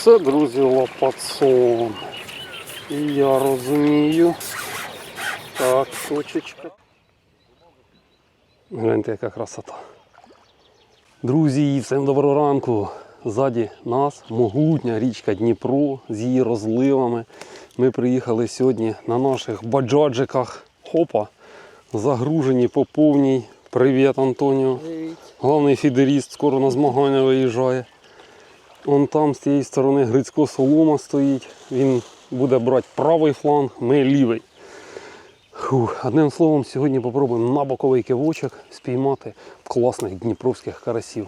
Оце, друзі, лопатсон. І я розумію. Так, точечка. Гляньте, яка красота. Друзі, всім доброго ранку. Ззаді нас могутня річка Дніпро з її розливами. Ми приїхали сьогодні на наших баджаджиках. Хопа, загружені по повній. Привіт, Антоніо. Головний фідеріст скоро на змагання виїжджає. Вон там з тієї сторони Грицько Солома стоїть. Він буде брати правий фланг, ми лівий. Фух, одним словом, сьогодні попробуємо на боковий кивочок спіймати класних дніпровських карасів.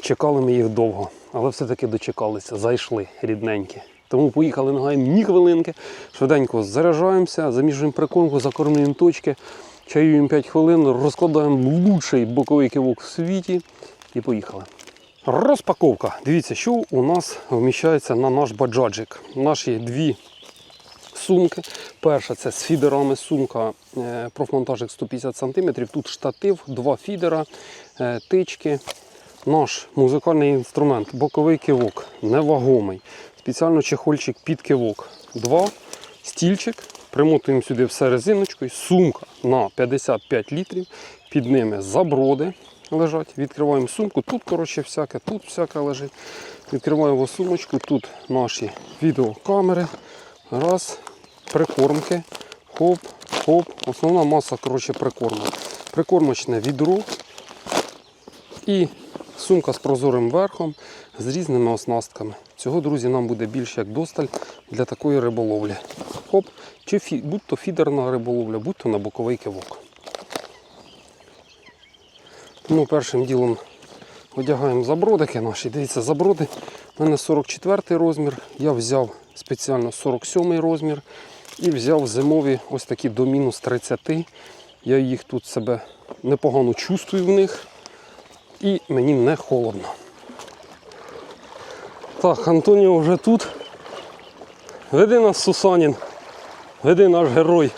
Чекали ми їх довго, але все-таки дочекалися, зайшли рідненькі. Тому поїхали, не гаємо ні хвилинки. Швиденько заряджаємося, заміжуємо прикормку, закормлюємо точки, чаюємо 5 хвилин, розкладаємо лучший боковий кивок в світі і поїхали. Розпаковка. Дивіться, що у нас вміщається на наш баджаджик. Наші дві сумки. Перша це з фідерами сумка е, профмонтажик 150 см. Тут штатив, два фідера, е, тички. Наш музикальний інструмент, боковий кивок, невагомий. Спеціально чехольчик під кивок. Два, стільчик. Примотуємо сюди все резиночкою. Сумка на 55 літрів. Під ними заброди лежать. Відкриваємо сумку. Тут, коротше, всяке, тут всяке лежить. Відкриваємо сумочку. Тут наші відеокамери. Раз, прикормки. Хоп, хоп. Основна маса коротше, прикормок. Прикормочне відро і сумка з прозорим верхом з різними оснастками. Цього, друзі, нам буде більше як досталь для такої риболовлі. Хоп, чи фі, будь то фідерна риболовля, будь то на боковий кивок. Тому першим ділом одягаємо забродики наші. Дивіться, заброди. У мене 44 розмір. Я взяв спеціально 47 розмір і взяв зимові ось такі до мінус 30. Я їх тут себе непогано чувствую в них і мені не холодно. Так, Антоніо вже тут. Веди нас, Сусанін. Веди наш герой.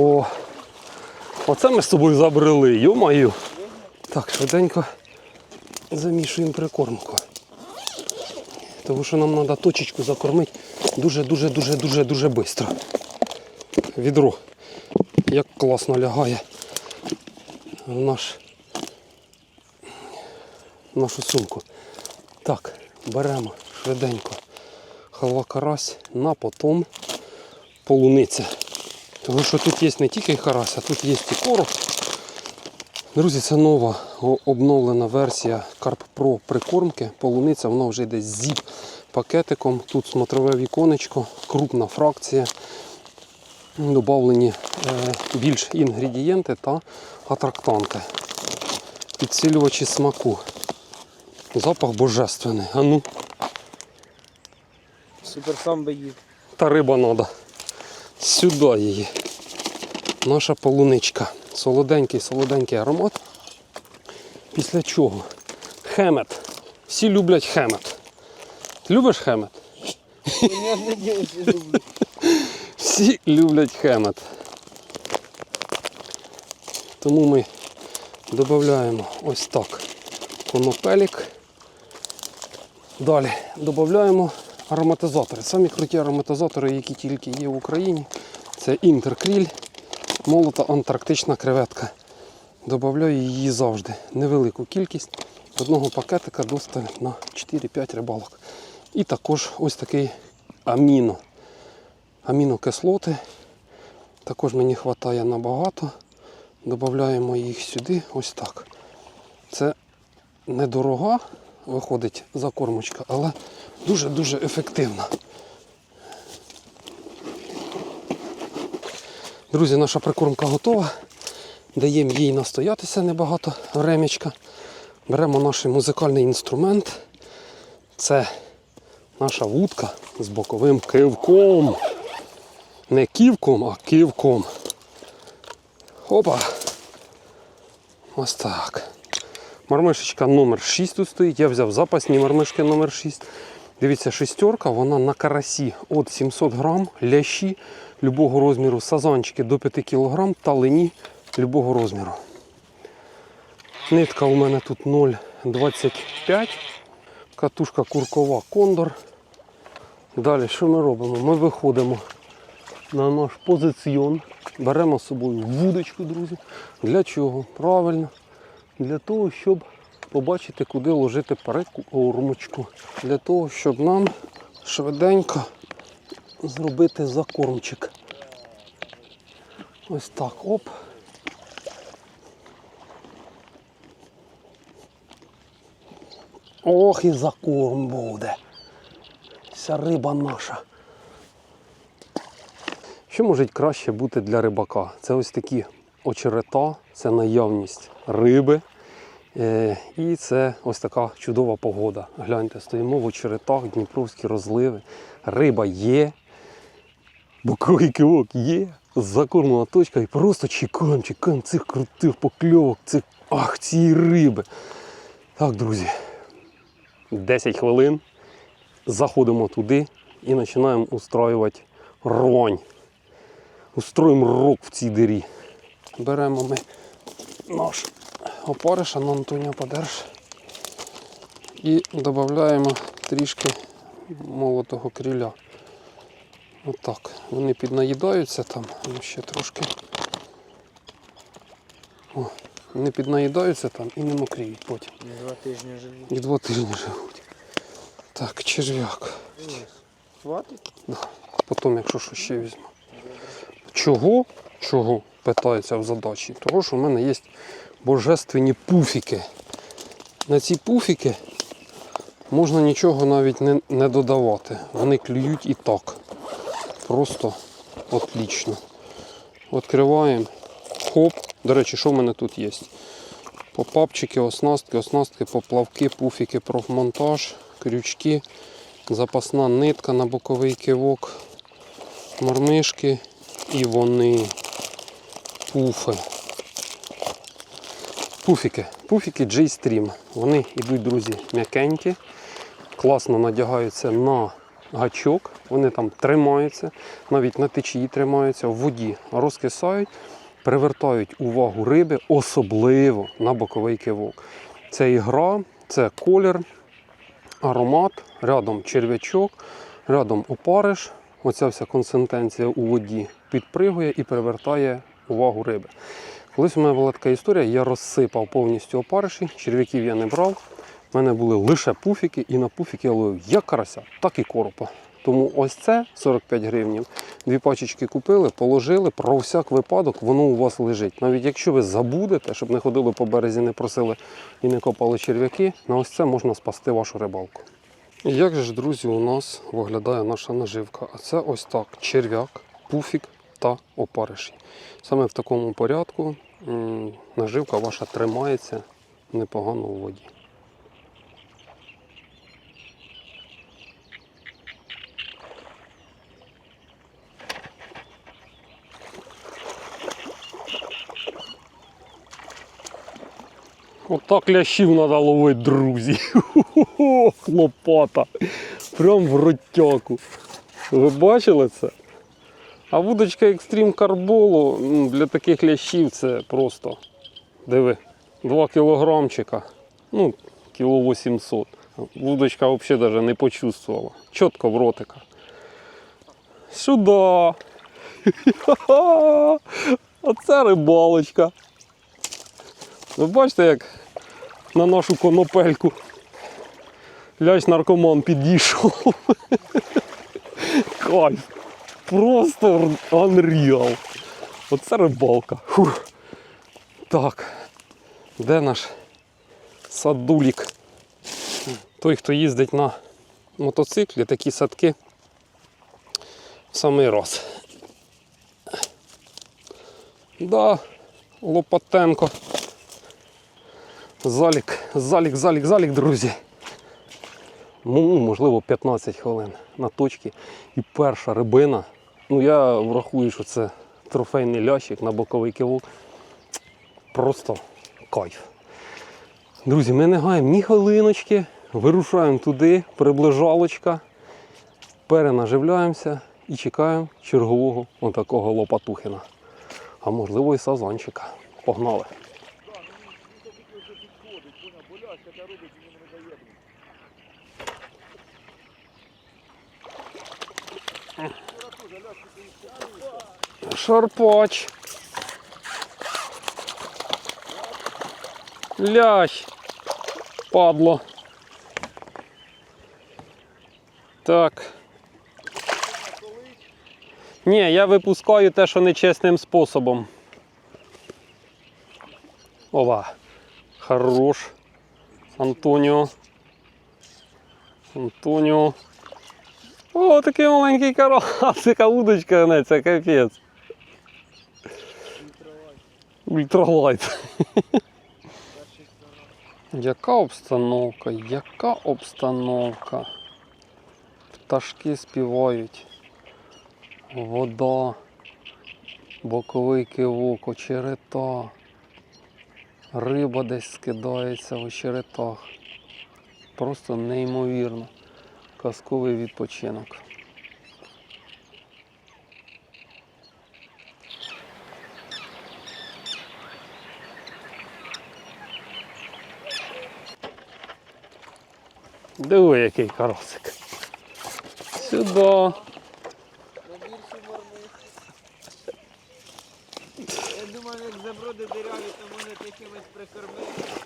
О, оце ми з тобою забрели, йо-маю. Так, швиденько замішуємо прикормку. Тому що нам треба точечку закормити дуже-дуже-дуже-дуже дуже швидко. Відро як класно лягає в наш, в нашу сумку. Так, беремо швиденько халва карась на потом полуниця. Тому що тут є не тільки карась, а тут є і короб. Друзі, це нова обновлена версія Carp Pro прикормки. Полуниця, вона вже йде з зіп пакетиком. Тут смотрове віконечко, крупна фракція. Добавлені е, більш інгредієнти та атрактанти. Підсилювачі смаку. Запах божественний. А ну, Супер сам би їв. та риба треба. Сюди її. Наша полуничка. Солоденький, солоденький аромат. Після чого? Хемет. Всі люблять хемет. Ти любиш хемет? Всі люблять хемет. Тому ми додаємо ось так конопелік. Далі додаємо ароматизатори. Самі круті ароматизатори, які тільки є в Україні. Це інтеркріль, молота антарктична креветка. Добавляю її завжди. Невелику кількість. Одного пакетика достатньо на 4-5 рибалок. І також ось такий аміно. Амінокислоти. Також мені вистачає набагато. Додаємо їх сюди ось так. Це недорога виходить закормочка, але дуже-дуже ефективна. Друзі, наша прикормка готова. Даємо їй настоятися небагато времечка. Беремо наш музикальний інструмент. Це наша вудка з боковим кивком. Не ківком, а кивком. Опа. Ось так. Мармишечка номер 6 тут стоїть. Я взяв запасні мармишки номер 6. Дивіться, шестерка, вона на карасі от 700 грам, лящі любого розміру, сазанчики до 5 кг, талині любого розміру. Нитка у мене тут 0,25. Катушка куркова кондор. Далі що ми робимо? Ми виходимо на наш позиціон, беремо з собою вудочку, друзі. Для чого? Правильно. Для того, щоб побачити, куди ложити перекормочку. Для того, щоб нам швиденько зробити закормчик. Ось так, оп. Ох, і закорм буде. Вся риба наша. Що може краще бути для рибака? Це ось такі очерета, це наявність риби. Е, і це ось така чудова погода. Гляньте, стоїмо в очеретах, дніпровські розливи. Риба є, боковий кивок є, закормлена точка і просто чекаємо, чекаємо цих крутих покльовок, цих ах, цієї риби. Так, друзі, 10 хвилин. Заходимо туди і починаємо устраювати ронь. Устроїмо рок в цій дирі. Беремо ми наш опариш, а ну, подерж. І додаємо трішки молотого кріля. Отак. Вони піднаїдаються там, ну ще трошки. О, вони піднаїдаються там і не мокріють потім. Два тижні живуть. І два тижні живуть. Так, черв'як. Хватить? Потім, якщо що ще візьму. Чого? Чого? Питається в задачі. Того, що в мене є божественні пуфіки. На ці пуфіки можна нічого навіть не, не додавати. Вони клюють і так. Просто отлично. Відкриваємо. Хоп. До речі, що в мене тут є? Попапчики, оснастки, оснастки, поплавки, пуфіки, профмонтаж, крючки, запасна нитка на боковий кивок, мормишки і вони пуфи. Пуфіки. Пуфіки J-Stream. Вони йдуть, друзі, м'якенькі, класно надягаються на гачок, вони там тримаються, навіть на течії тримаються, в воді розкисають, привертають увагу риби, особливо на боковий кивок. Це ігра, це колір, аромат, рядом черв'ячок, рядом опариш. Оця вся консистенція у воді підпригує і привертає увагу риби. Колись у мене була така історія, я розсипав повністю опариші, черв'яків я не брав. У мене були лише пуфіки, і на пуфіки я ловив як карася, так і коропа. Тому ось це 45 гривнів. Дві пачечки купили, положили, про всяк випадок воно у вас лежить. Навіть якщо ви забудете, щоб не ходили по березі, не просили і не копали черв'яки, на ось це можна спасти вашу рибалку. І Як же ж, друзі, у нас виглядає наша наживка? А це ось так: черв'як, пуфік та опариші. Саме в такому порядку наживка ваша тримається непогано у воді. Отак лящів треба ловити, друзі. Хо-хо-хо, Лопата. Прям в ротяку. Ви бачили це? А вудочка екстрім карболу для таких лящів це просто. Диви, 2 кілограмчика. Ну, кіло 800. Вудочка взагалі навіть не почувствувала. Чітко в ротика. Сюди. Оце рибалочка. Ви бачите, як на нашу конопельку лящ наркоман підійшов. Кайф. Просто unreal. Оце рибалка. Фух. Так. Де наш садулік? Той, хто їздить на мотоциклі, такі садки в самий раз. Да, Лопатенко. Залік, залік, залік, залік, друзі. Ну, можливо, 15 хвилин на точці. І перша рибина. Ну, я врахую, що це трофейний лящик на боковий кивок. Просто кайф. Друзі, ми не гаємо ні хвилиночки. Вирушаємо туди, приближалочка, перенаживляємося і чекаємо чергового отакого лопатухина. А можливо і сазанчика. Погнали. Шарпач. Лящ. Падло. Так. Ні, я випускаю те, що нечесним способом. Ова. Хорош. Антоніо. Антоніо. О, такий маленький карасика, удочка, не, це капець. Ультралайт. Яка обстановка? Яка обстановка? Пташки співають. Вода, боковий кивок, очерета. Риба десь скидається в очеретах. Просто неймовірно. Казковий відпочинок. Диви, який карасик. Сюди. На більшу мармит. Я думаю, як заброди диряві, то мене такимось прикормити.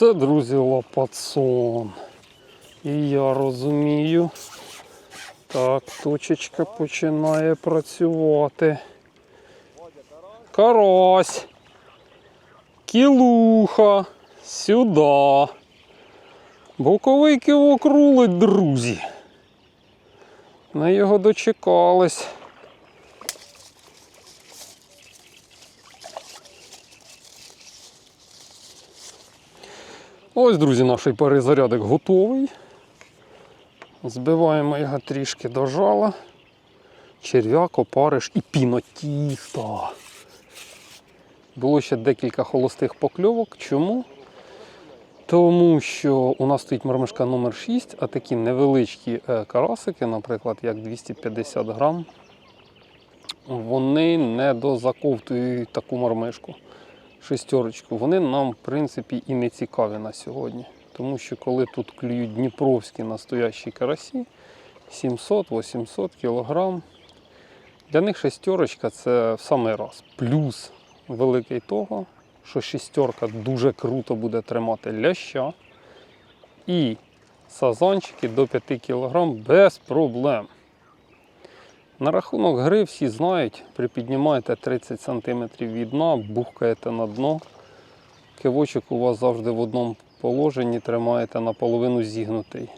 Оце, друзі, лопатсон. І я розумію. Так, точечка починає працювати. Карась. Кілуха. Сюди. Боковий кивок рулить, друзі. Ми його дочекались. Ось, друзі, наш перезарядок готовий. Збиваємо його трішки до жала. Черв'як, опариш і пінотісто. Було ще декілька холостих покльовок. Чому? Тому що у нас стоїть мармишка номер 6, а такі невеличкі е, карасики, наприклад, як 250 грам, вони не дозаковтують таку мармишку шестерочку, вони нам, в принципі, і не цікаві на сьогодні. Тому що коли тут клюють дніпровські настоящі карасі 700-800 кг, для них шестерочка це в самий раз. Плюс великий того, що шестерка дуже круто буде тримати ляща і сазанчики до 5 кг без проблем. На рахунок гри всі знають, припіднімаєте 30 см від дна, бухкаєте на дно. Кивочок у вас завжди в одному положенні, тримаєте наполовину зігнутий.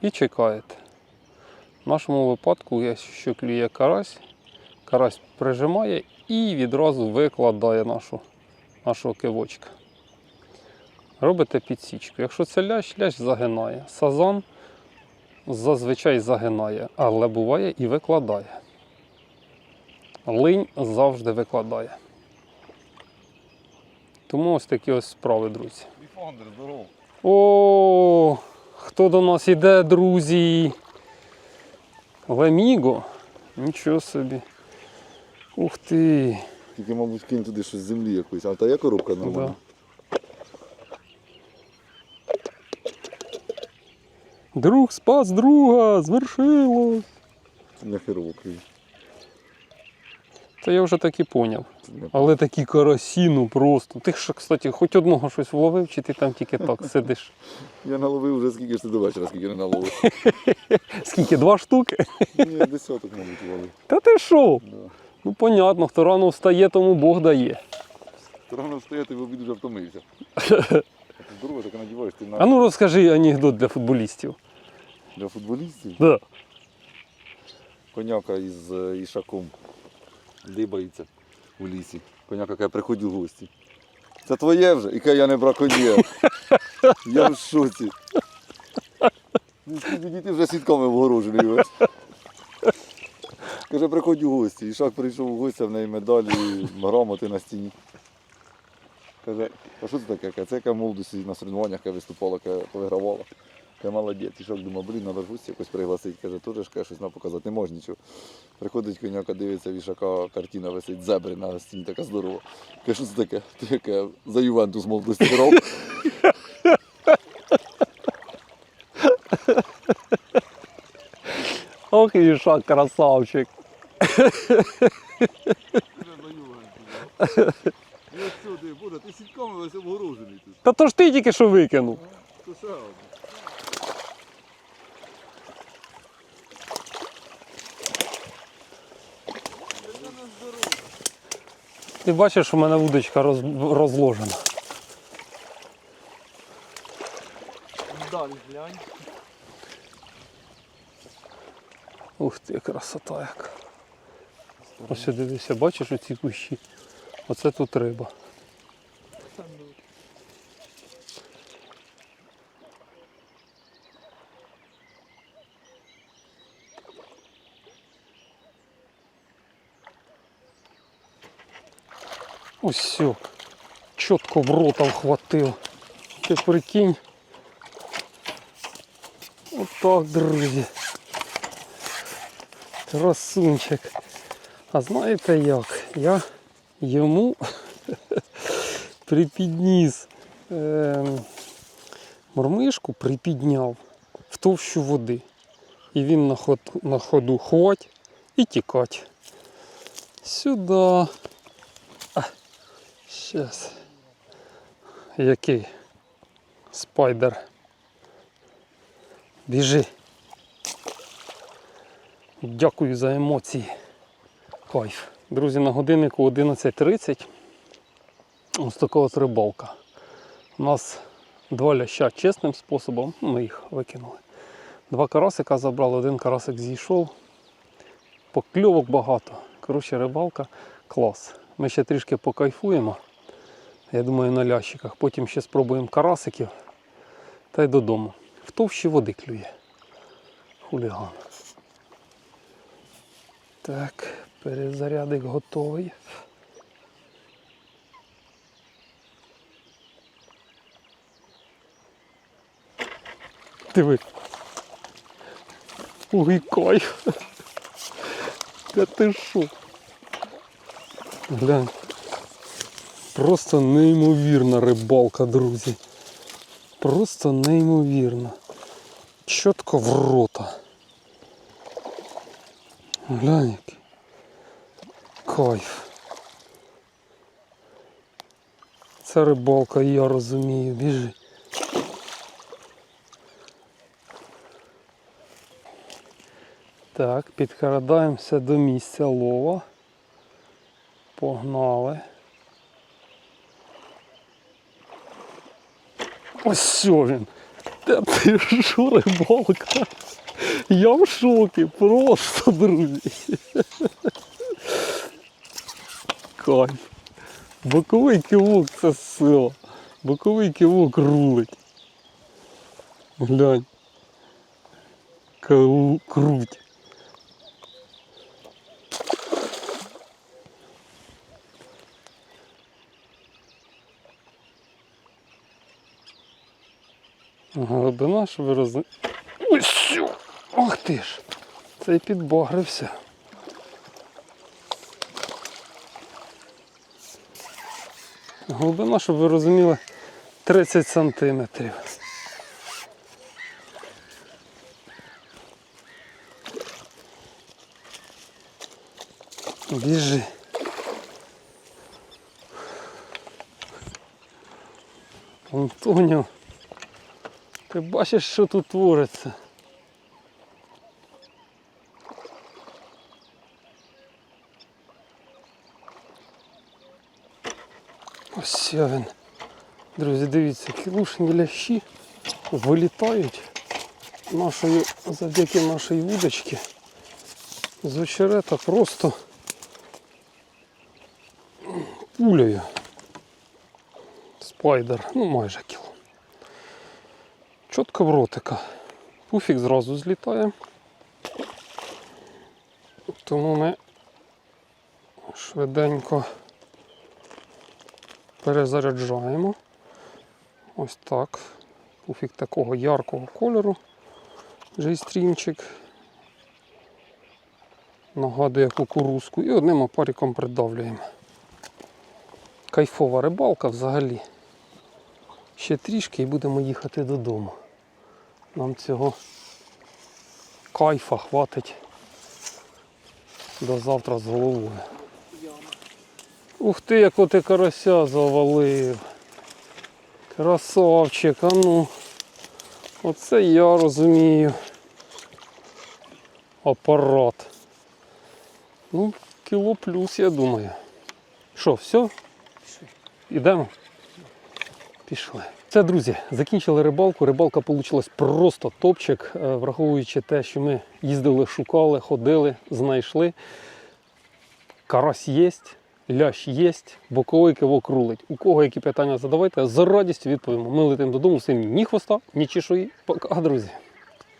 І чекаєте. В нашому випадку, якщо клює карась, карась прижимає і відразу викладає нашу, нашого кивочка. Робите підсічку. Якщо це лящ, лящ загинає. Сазан зазвичай загинає, але буває і викладає. Линь завжди викладає. Тому ось такі ось справи, друзі. Здорово. О, хто до нас іде, друзі? Леміго? Нічого собі. Ух ти. Тільки, мабуть, кинь туди щось з землі якоїсь. А та є коробка Да. Друг спас друга, звершилось. Не херово клює. Та я вже так і поняв. Але такі карасі, ну просто. Ти ж, кстати, хоч одного щось вловив, чи ти там тільки так сидиш? Я наловив вже скільки ж ти до вечора, скільки не наловив. Скільки? Два штуки? Ні, десяток, мабуть, ловив. Та ти що? Да. Ну понятно, хто рано встає, тому Бог дає. Ти рано встає, ти в обід вже втомився. Здорово, так надіваєш ти А ну розкажи анекдот для футболістів. для футболістів. Да. коняка із ішаком дибається у лісі. Коняка каже, приходь у гості. Це твоє вже? І каже, я не браконьєр. Я в шоці. Ну, скільки діти вже сітками вгорожений весь. Каже, приходь у гості. Ішак прийшов у гості, в неї медалі, грамоти на стіні. Каже, а що це таке? Каже, Це яка молодості на соревнованнях яка виступала, яка повигравала. Каже, молодець. Ішак думав, блін, треба ж якось пригласити. Каже, теж ж каже, щось нам показати, не можна нічого. Приходить коняка, дивиться, в Ішака картина висить, зебри на стіні така здорова. Каже, що це таке? Ти яке за Ювентус молодості грав. Ох, Ішак, красавчик. Що ти, сітками весь обгорожений тут. Та то ж ти тільки що викинув. То ще одне. Ти бачиш, у мене вудочка роз... розложена. Далі глянь. Ух ти, красота яка. Ось дивися, бачиш оці кущі? Оце тут риба. Все. Чітко в рота вхватив. Ти прикинь. Отак, друзі. Красунчик. А знаєте як? Я йому припідніс ем, мормишку, припідняв в товщу води. І він на, на ходу хвать і тікать. Сюди. Щас. Який? Спайдер. Біжи. Дякую за емоції. Кайф. Друзі, на годиннику 11.30. Ось така от рибалка. У нас два ляща чесним способом, ну, ми їх викинули. Два карасика забрали, один карасик зійшов. Покльовок багато. Коротше, рибалка клас. Ми ще трішки покайфуємо. Я думаю, на лящиках. Потім ще спробуємо карасиків та й додому. В товщі води клює. Хуліган. Так, перезарядик готовий. Диви. Ой, кайф. Та ти що? Глянь. Просто неймовірна рибалка, друзі. Просто неймовірна. Чітко в рота. Глянь який. Кайф. Це рибалка, я розумію, біжи. Так, підкрадаємося до місця лова. Погнали. Ось що він. Та ти що, рибалка? Я в шокі, просто, друзі. Кайф. Боковий кивок це сила. Боковий кивок рулить. Глянь. Кру- Круть. Глибина, щоб ви роз... Ось! Ох ти ж! Цей підбагрився. Глибина, щоб ви розуміли, 30 сантиметрів. Біжи. Антоніо, ти бачиш, що тут твориться? Ось він. Друзі, дивіться, кілушні лящі вилітають нашою, завдяки нашій вудочці. з очерета просто пулею. Спайдер, ну майже кіло. Чітко в ротика. Пуфік зразу злітає. Тому ми швиденько перезаряджаємо. Ось так. Пуфік такого яркого кольору. Джейстрімчик. Нагадує кукурузку. І одним опариком придавлюємо. Кайфова рибалка взагалі. Ще трішки і будемо їхати додому. Нам цього кайфа хватить до завтра з головою. Ух ти, якого ти карася завалив. Красавчик, а ну. Оце я розумію. Апарат. Ну, кіло плюс, я думаю. Що, все? Ідемо? Пішли. Це, друзі, закінчили рибалку. Рибалка вийшла просто топчик, е, враховуючи те, що ми їздили, шукали, ходили, знайшли. Карась є, лящ є, боковий кивок. У кого які питання задавайте, з радістю відповімо. Ми летимо додому, всім ні хвоста, ні чешуї. Пока, друзі.